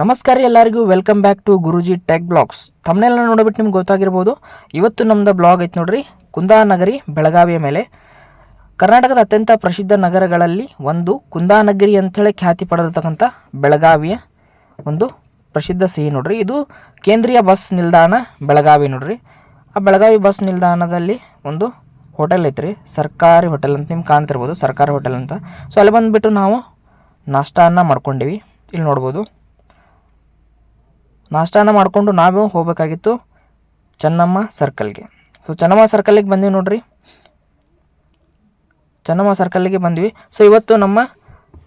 ನಮಸ್ಕಾರ ಎಲ್ಲರಿಗೂ welcome back to Guruji tech blogs ತಮ್ಮನೆಲ್ಲ ನೋಡಿಬಿಟ್ಟು ನಿಮ್ಗೆ ಗೊತ್ತಾಗಿರ್ಬೋದು. ಇವತ್ತು ನಮ್ಮದು ಬ್ಲಾಗ್ ಐತೆ ನೋಡ್ರಿ ಕುಂದಾನಗರಿ ಬೆಳಗಾವಿಯ ಮೇಲೆ. ಕರ್ನಾಟಕದ ಅತ್ಯಂತ ಪ್ರಸಿದ್ಧ ನಗರಗಳಲ್ಲಿ ಒಂದು ಕುಂದಾನಗರಿ ಅಂಥೇಳಿ ಖ್ಯಾತಿ ಪಡೆದಿರ್ತಕ್ಕಂಥ ಬೆಳಗಾವಿಯ ಒಂದು ಪ್ರಸಿದ್ಧ ಸಿಹಿ ನೋಡ್ರಿ. ಇದು ಕೇಂದ್ರೀಯ ಬಸ್ ನಿಲ್ದಾಣ ಬೆಳಗಾವಿ ನೋಡ್ರಿ. ಆ ಬೆಳಗಾವಿ ಬಸ್ ನಿಲ್ದಾಣದಲ್ಲಿ ಒಂದು ಹೋಟೆಲ್ ಐತ್ರಿ, ಸರ್ಕಾರಿ ಹೋಟೆಲ್ ಅಂತ ನಿಮ್ಗೆ ಕಾಣ್ತಿರ್ಬೋದು, ಸರ್ಕಾರಿ ಹೋಟೆಲ್ ಅಂತ. ಸೊ ಅಲ್ಲಿ ಬಂದುಬಿಟ್ಟು ನಾವು ನಾಷ್ಟಾನ ಮಾಡ್ಕೊಂಡಿವಿ. ಇಲ್ಲಿ ನೋಡ್ಬೋದು. ನಾಷ್ಟಾನ ಮಾಡಿಕೊಂಡು ನಾವು ಹೋಗಬೇಕಾಗಿತ್ತು ಚೆನ್ನಮ್ಮ ಸರ್ಕಲ್ಗೆ ಸೊ ಚೆನ್ನಮ್ಮ ಸರ್ಕಲ್ಲಿಗೆ ಬಂದ್ವಿ ನೋಡ್ರಿ. ಚೆನ್ನಮ್ಮ ಸರ್ಕಲ್ಲಿಗೆ ಬಂದ್ವಿ. ಸೊ ಇವತ್ತು ನಮ್ಮ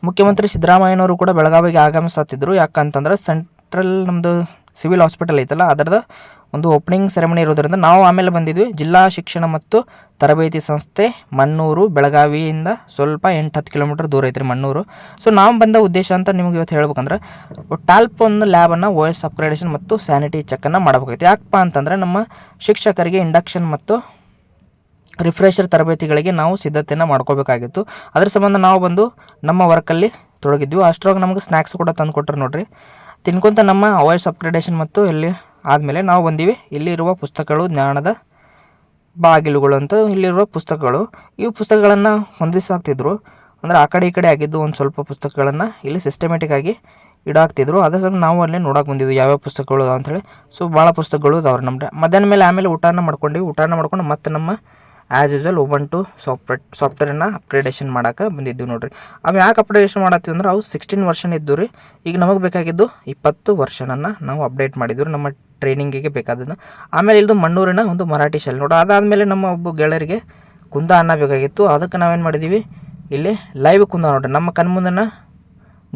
ಮುಖ್ಯಮಂತ್ರಿ ಸಿದ್ದರಾಮಯ್ಯನವರು ಕೂಡ ಬೆಳಗಾವಿಗೆ ಆಗಮಿಸುತ್ತಿದ್ದರು ಯಾಕಂತಂದ್ರೆ ಸೆಂಟ್ರಲ್ ನಮ್ಮದು ಸಿವಿಲ್ ಹಾಸ್ಪಿಟಲ್ ಐತಲ್ಲ, ಅದರದ ಒಂದು ಓಪನಿಂಗ್ ಸೆರೆಮನಿ ಇರೋದರಿಂದ ನಾವು ಆಮೇಲೆ ಬಂದಿದ್ವಿ. ಜಿಲ್ಲಾ ಶಿಕ್ಷಣ ಮತ್ತು ತರಬೇತಿ ಸಂಸ್ಥೆ ಮಣ್ಣೂರು ಬೆಳಗಾವಿಯಿಂದ ಸ್ವಲ್ಪ ಎಂಟು ಹತ್ತು ಕಿಲೋಮೀಟರ್ ದೂರ ಐತ್ರಿ ಮಣ್ಣೂರು ಸೊ ನಾವು ಬಂದ ಉದ್ದೇಶ ಅಂತ ನಿಮ್ಗೆ ಇವತ್ತು ಹೇಳ್ಬೇಕಂದ್ರೆ ಟಾಲ್ಪ್ ಒಂದು ಲ್ಯಾಬನ್ನು ವಾಯ್ಸ್ ಅಪ್ಗ್ರೇಡೇಷನ್ ಮತ್ತು ಸ್ಯಾನಿಟಿ ಚೆಕ್ಕನ್ನು ಮಾಡಬೇಕಾಗಿತ್ತು ಯಾಕಪ್ಪ ಅಂತಂದರೆ ನಮ್ಮ ಶಿಕ್ಷಕರಿಗೆ ಇಂಡಕ್ಷನ್ ಮತ್ತು ರಿಫ್ರೆಷರ್ ತರಬೇತಿಗಳಿಗೆ ನಾವು ಸಿದ್ಧತೆಯನ್ನು ಮಾಡ್ಕೋಬೇಕಾಗಿತ್ತು. ಅದ್ರ ಸಂಬಂಧ ನಾವು ಬಂದು ನಮ್ಮ ವರ್ಕಲ್ಲಿ ತೊಡಗಿದ್ವಿ. ಅಷ್ಟರೊಳಗೆ ನಮ್ಗೆ ಸ್ನ್ಯಾಕ್ಸ್ ಕೂಡ ತಂದು ಕೊಟ್ಟರು ನೋಡಿರಿ. ತಿನ್ಕೊತ ನಮ್ಮ ವಾಯ್ಸ್ ಅಪ್ಗ್ರೇಡೇಷನ್ ಮತ್ತು ಇಲ್ಲಿ ಆದಮೇಲೆ ನಾವು ಬಂದೀವಿ. ಇಲ್ಲಿರುವ ಪುಸ್ತಕಗಳು, ಜ್ಞಾನದ ಬಾಗಿಲುಗಳು ಅಂತ ಇಲ್ಲಿರುವ ಪುಸ್ತಕಗಳು. ಈ ಪುಸ್ತಕಗಳನ್ನು ಹೊಂದಿಸಾಕ್ತಿದ್ರು. ಅಂದರೆ ಆ ಕಡೆ ಈ ಕಡೆ ಆಗಿದ್ದು ಒಂದು ಸ್ವಲ್ಪ ಪುಸ್ತಕಗಳನ್ನು ಇಲ್ಲಿ ಸಿಸ್ಟಮೆಟಿಕ್ ಆಗಿ ಇಡಾಕ್ತಿದ್ರು. ಅದೇ ಸ್ವಲ್ಪ ನಾವು ಅಲ್ಲಿ ನೋಡೋಕೆ ಬಂದಿದ್ವಿ ಯಾವ್ಯಾವ ಪುಸ್ತಕಗಳು ಅಂಥೇಳಿ ಸೊ ಭಾಳ ಪುಸ್ತಕಗಳು ಅದಾವ್ರಿ ನಮ್ಮ ಮಧ್ಯಾಹ್ನ ಮೇಲೆ ಆಮೇಲೆ ಊಟನ ಮಾಡ್ಕೊಂಡು ಊಟನ ಮಾಡ್ಕೊಂಡು ಮತ್ತೆ ನಮ್ಮ ಆ್ಯಸ್ ಯೂಸಲ್ ಟು ಸಾಫ್ಟ್ವೇರ್ ಸಾಫ್ಟ್ವೇರನ್ನ ಅಪ್ಗ್ರೇಡೇಷನ್ ಮಾಡೋಕೆ ಬಂದಿದ್ವಿ ನೋಡಿರಿ. ಅವು ಯಾಕೆ ಅಪ್ಗ್ರೇಡೇಷನ್ ಮಾಡತ್ತೀವಿ ಅಂದ್ರೆ ಅವು ಸಿಕ್ಸ್ಟೀನ್ ವರ್ಷನ್ ಇದ್ದು ರೀ. ಈಗ ನಮಗೆ ಬೇಕಾಗಿದ್ದು ಇಪ್ಪತ್ತು ವರ್ಷನನ್ನು ನಾವು ಅಪ್ಡೇಟ್ ಮಾಡಿದ್ರು ನಮ್ಮ ಟ್ರೈನಿಂಗಿಗೆ ಬೇಕಾದನ್ನು ಆಮೇಲೆ ಇದು ಮಣ್ಣೂರಿನ ಒಂದು ಮರಾಠಿ ಶಾಲೆ ನೋಡಿ, ಅದಾದಮೇಲೆ ನಮ್ಮ ಒಬ್ಬ ಗೆಳೆಯರಿಗೆ ಕುಂದ ಅನ್ನ ಬೇಕಾಗಿತ್ತು. ಅದಕ್ಕೆ ನಾವೇನು ಮಾಡಿದ್ದೀವಿ ಇಲ್ಲಿ ಲೈವ್ ಕುಂದ ನೋಡ್ರಿ, ನಮ್ಮ ಕಣ್ಮುಂದನ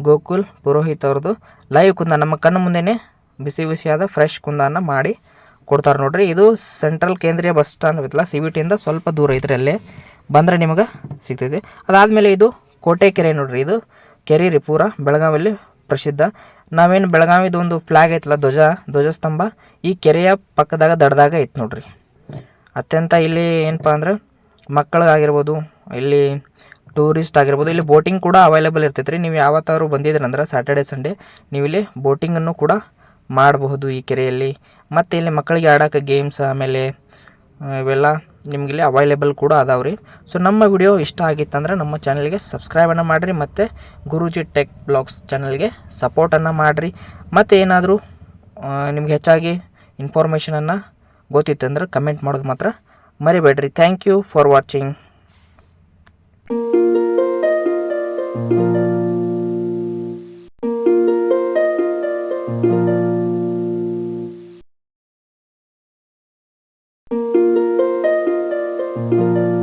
ಗೋಕುಲ್ ಪುರೋಹಿತ್ ಅವ್ರದ್ದು ಲೈವ್ ಕುಂದ, ನಮ್ಮ ಕಣ್ಣು ಮುಂದೆನೇ ಬಿಸಿ ಬಿಸಿಯಾದ ಫ್ರೆಶ್ ಕುಂದನ ಮಾಡಿ ಕೊಡ್ತಾರೆ ನೋಡ್ರಿ. ಇದು ಸೆಂಟ್ರಲ್ ಕೇಂದ್ರೀಯ ಬಸ್ ಸ್ಟ್ಯಾಂಡ್ ಐತಲ್ಲ ಸಿ ಬಿ ಟಿಯಿಂದ ಸ್ವಲ್ಪ ದೂರ ಐತ್ರಿ ಅಲ್ಲೇ ಬಂದರೆ ನಿಮಗೆ ಸಿಗ್ತೈತಿ. ಅದಾದಮೇಲೆ ಇದು ಕೋಟೆ ಕೆರೆ ನೋಡ್ರಿ, ಇದು ಕೆರೆ ರೀ ಪೂರ, ಬೆಳಗಾವಿಯಲ್ಲಿ ಪ್ರಸಿದ್ಧ. ನಾವೇನು ಬೆಳಗಾವಿದು ಒಂದು ಫ್ಲ್ಯಾಗ್ ಐತಲ್ಲ, ಧ್ವಜ, ಧ್ವಜಸ್ತಂಭ, ಈ ಕೆರೆಯ ಪಕ್ಕದಾಗ ದಡದಾಗ ಐತೆ ನೋಡ್ರಿ. ಅತ್ಯಂತ ಇಲ್ಲಿ ಏನಪ್ಪ ಅಂದ್ರೆ ಮಕ್ಕಳಿಗಾಗಿರ್ಬೋದು, ಇಲ್ಲಿ ಟೂರಿಸ್ಟ್ ಆಗಿರ್ಬೋದು, ಇಲ್ಲಿ ಬೋಟಿಂಗ್ ಕೂಡ ಅವೈಲೇಬಲ್ ಇರ್ತೈತೆ ರೀ ನೀವು ಯಾವತ್ತಾದ್ರು ಬಂದಿದ್ರಂದ್ರೆ ಸ್ಯಾಟರ್ಡೆ ಸಂಡೇ ನೀವು ಇಲ್ಲಿ ಬೋಟಿಂಗನ್ನು ಕೂಡ ಮಾಡಬಹುದು ಈ ಕೆರೆಯಲ್ಲಿ. ಮತ್ತು ಇಲ್ಲಿ ಮಕ್ಕಳಿಗೆ ಆಡೋಕೆ ಗೇಮ್ಸ್ ಆಮೇಲೆ ಇವೆಲ್ಲ ನಿಮ್ಗೆ ಇಲ್ಲಿ ಅವೈಲೇಬಲ್ ಕೂಡ ಅದಾವೆ ರೀ. ಸೊ ನಮ್ಮ ವಿಡಿಯೋ ಇಷ್ಟ ಆಗಿತ್ತಂದ್ರೆ ನಮ್ಮ ಚಾನಲ್ಗೆ ಸಬ್ಸ್ಕ್ರೈಬನ್ನು ಮಾಡಿರಿ, ಮತ್ತು ಗುರೂಜಿ ಟೆಕ್ ಬ್ಲಾಗ್ಸ್ ಚಾನಲ್ಗೆ ಸಪೋರ್ಟನ್ನು ಮಾಡಿರಿ. ಮತ್ತು ಏನಾದರೂ ನಿಮ್ಗೆ ಹೆಚ್ಚಾಗಿ ಇನ್ಫಾರ್ಮೇಷನನ್ನು ಗೊತ್ತಿತ್ತಂದ್ರೆ ಕಮೆಂಟ್ ಮಾಡೋದು ಮಾತ್ರ ಮರಿಬೇಡ್ರಿ. Thank you for watching Música